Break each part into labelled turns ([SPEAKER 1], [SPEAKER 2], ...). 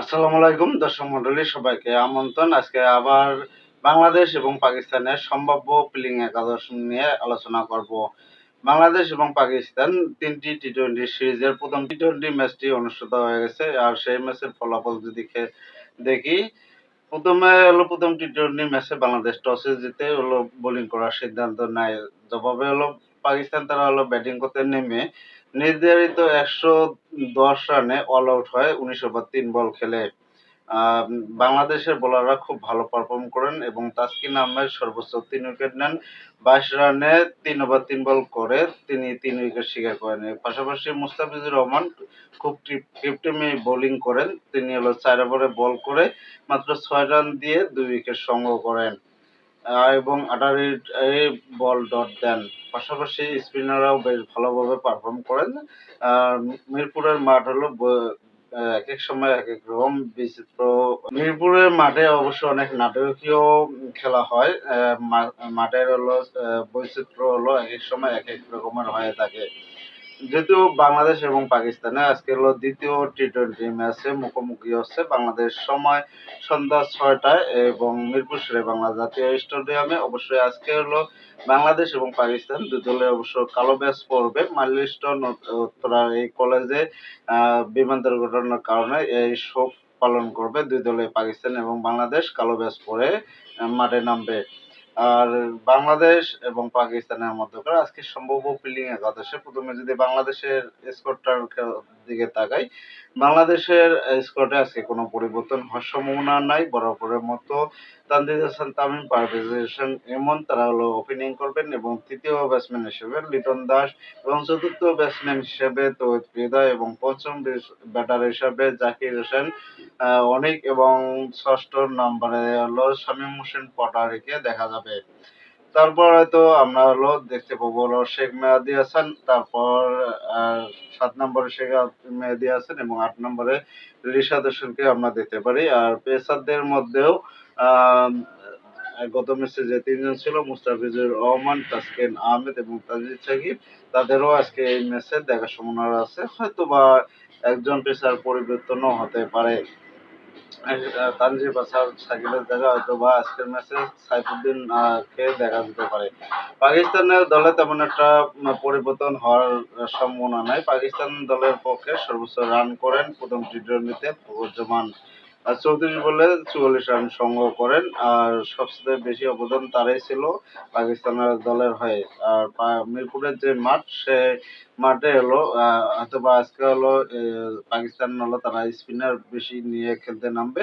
[SPEAKER 1] আসসালামু আলাইকুম, দর্শক মন্ডলী, সবাইকে আমন্ত্রণ। আজকে আবার বাংলাদেশ এবং পাকিস্তানের সম্ভাব্য প্লেইং একাদশ নিয়ে আলোচনা করব। বাংলাদেশ এবং পাকিস্তান তিনটি টি টোয়েন্টি সিরিজের প্রথম টি টোয়েন্টি ম্যাচটি অনুষ্ঠিত হয়ে গেছে। আর সেই ম্যাচের ফলাফল যদি দেখি, প্রথমে হলো প্রথম টি টোয়েন্টি ম্যাচে বাংলাদেশ টসে জিতে হলো বোলিং করার সিদ্ধান্ত নেয়। জবাবে হলো পাকিস্তান, তারা হলো ব্যাটিং করতে নেমে নির্ধারিত একশো দশ রানে অল আউট হয়, উনিশ ওভার তিন বল খেলে। বাংলাদেশের বোলাররা খুব ভালো পারফর্ম করেন এবং তাসকিন আহমেদ সর্বোচ্চ তিন উইকেট নেন। বাইশ রানে তিন ওভার তিন বল করে, তিনি তিন উইকেট শিকার করেন। পাশাপাশি মুস্তাফিজুর রহমান খুব টিপটিমি বোলিং করেন। তিনি হলো চার ওভারে বল করে মাত্র ছয় রান দিয়ে দুই উইকেট সংগ্রহ করেন। এবং আঠারো বল ডট দেন। পাশাপাশি স্পিনাররাও বেশ ভালোভাবে পারফর্ম করেন। আর মিরপুরের মাঠ হলো এক এক সময় এক এক রকম বিচিত্র। মিরপুরের মাঠে অবশ্য অনেক নাটকীয় খেলা হয়। মাঠের হলো বৈচিত্র্য হলো এক এক সময় এক এক রকমের হয়ে থাকে। যেহেতু বাংলাদেশ এবং পাকিস্তানে আজকে হলো দ্বিতীয় টি টোয়েন্টি ম্যাচে মুখোমুখি হচ্ছে বাংলাদেশ সময় সন্ধ্যা ছয়টায় এবং মিরপুর শেরে বাংলা জাতীয় স্টেডিয়ামে। অবশ্যই আজকে হলো বাংলাদেশ এবং পাকিস্তান দুই দলে অবশ্য কালো ব্যাচ পড়বে। মাইলস্টোন উত্তরা এই কলেজে বিমান দুর্ঘটনার কারণে এই শোক পালন করবে দুই দলে পাকিস্তান এবং বাংলাদেশ। কালো ব্যাচ পরে মাঠে নামবে। আর বাংলাদেশ এবং পাকিস্তানের মধ্যকার আজকে সম্ভাব্য ফিল্ডিং একাদশে প্রথমে যদি বাংলাদেশের স্কোরটার দিকে তাকাই, বাংলাদেশের স্কোরটা আজকে কোনো পরিবর্তন হওয়ার সম্ভাবনা নাই, বরাবরের মতো। তানজিদ হাসান তামিম পারভেজ এমন, তারা হলো ওপেনিং করবেন এবং তৃতীয় ব্যাটসম্যান হিসেবে লিটন দাস এবং চতুর্থ ব্যাটসম্যান হিসেবে তৌহিদ হৃদয় এবং পঞ্চম ব্যাটার হিসেবে জাকির হোসেন অনেক এবং ষষ্ঠ নম্বরে হলো শামীম হোসেন পটারিকে দেখা যাবে। তারপর হয়তো আমরা হলো দেখতে পাবো হলো শেখ মেহাদি হাসান, তারপর সাত নম্বরে শেখ মেহাদি হাসান এবং আট নম্বরে রিশাদ হোসেনকে আমরা দেখতে পারি। আর পেসারদের মধ্যেও গত ম্যাচে তিনজন ছিল, মুস্তাফিজুর রহমান, তাসকিন আহমেদ এবং তাজিদ সাকিব, তাদেরও আজকে এই ম্যাচে দেখার সম্ভাবনা আছে। হয়তো বা একজন পেসার পরিবর্তনও হতে পারে। তানজিব হাসান সাকিবের জায়গা হয়তো বা আজকের ম্যাচে সাইফুদ্দিন কে দেখা যেতে পারে। পাকিস্তানের দলে তেমন একটা পরিবর্তন হওয়ার সম্ভাবনা নাই। পাকিস্তান দলের পক্ষে সর্বোচ্চ রান করেন প্রথম টি টোয়েন্টিতে ফখরুজ্জামান আর চৌত্রিশ বলে চুয়াল্লিশ রান সংগ্রহ করেন আর সবচেয়ে বেশি অবদান তারাই ছিল পাকিস্তানের দলের হয়ে। আর মিরপুরের যে মাঠ সে মাঠে হলো আহ, হয়তো বা আজকে হলো পাকিস্তান হলো তারা স্পিনার বেশি নিয়ে খেলতে নামবে।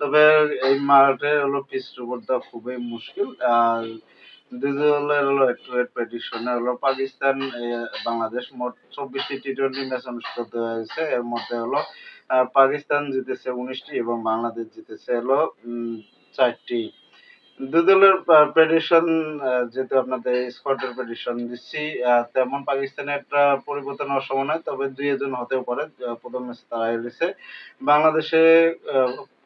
[SPEAKER 1] তবে এই মাঠে হলো পিচ দেওয়া খুবই মুশকিল আর দলের হলো একটু প্রেডিকশনে হলো পাকিস্তান বাংলাদেশ মোট চব্বিশটি টি টোয়েন্টি ম্যাচ অনুষ্ঠিত হয়েছে। এর মধ্যে হলো পাকিস্তান জিতেছে উনিশটি এবং বাংলাদেশ জিতেছে হলো চারটি। দুই দলের প্রেডিকশন যেহেতু আপনাদের স্কোয়াডের প্রেডিকশন দিচ্ছি তেমন পাকিস্তানের একটা পরিবর্তন হওয়ার সময় তবে দুই একজন হতেও পারে প্রথম ম্যাচ তারা হেরেছে বাংলাদেশে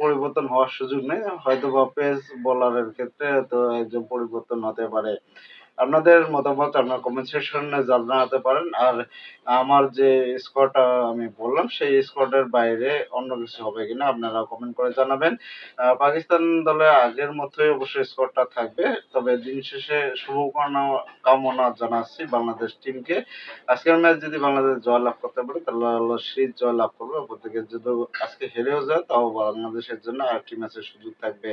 [SPEAKER 1] পরিবর্তন হওয়ার সুযোগ নেই হয়তো বা পেস বোলারের ক্ষেত্রে তো একজন পরিবর্তন হতে পারে। আপনাদের মতামত, আপনার কমেন্ট সেকশনে জানাতে পারেন। আর আমার যে স্কোরটা আমি বললাম, সেই স্কোরের বাইরে অন্য কিছু হবে কিনা আপনারা কমেন্ট করে জানাবেন। পাকিস্তান দলে আগের মতোই অবশ্যই স্কোরটা থাকবে। তবে দিন শেষে শুভকামনা কামনা জানাচ্ছি বাংলাদেশ টিমকে আজকের ম্যাচ যদি বাংলাদেশ জয় লাভ করতে পারে, তাহলে হলো সিরিজ জয় লাভ করবে। অপরদিকে যদি আজকে হেরেও যায়, তাও বাংলাদেশের জন্য আরেকটি ম্যাচের সুযোগ থাকবে।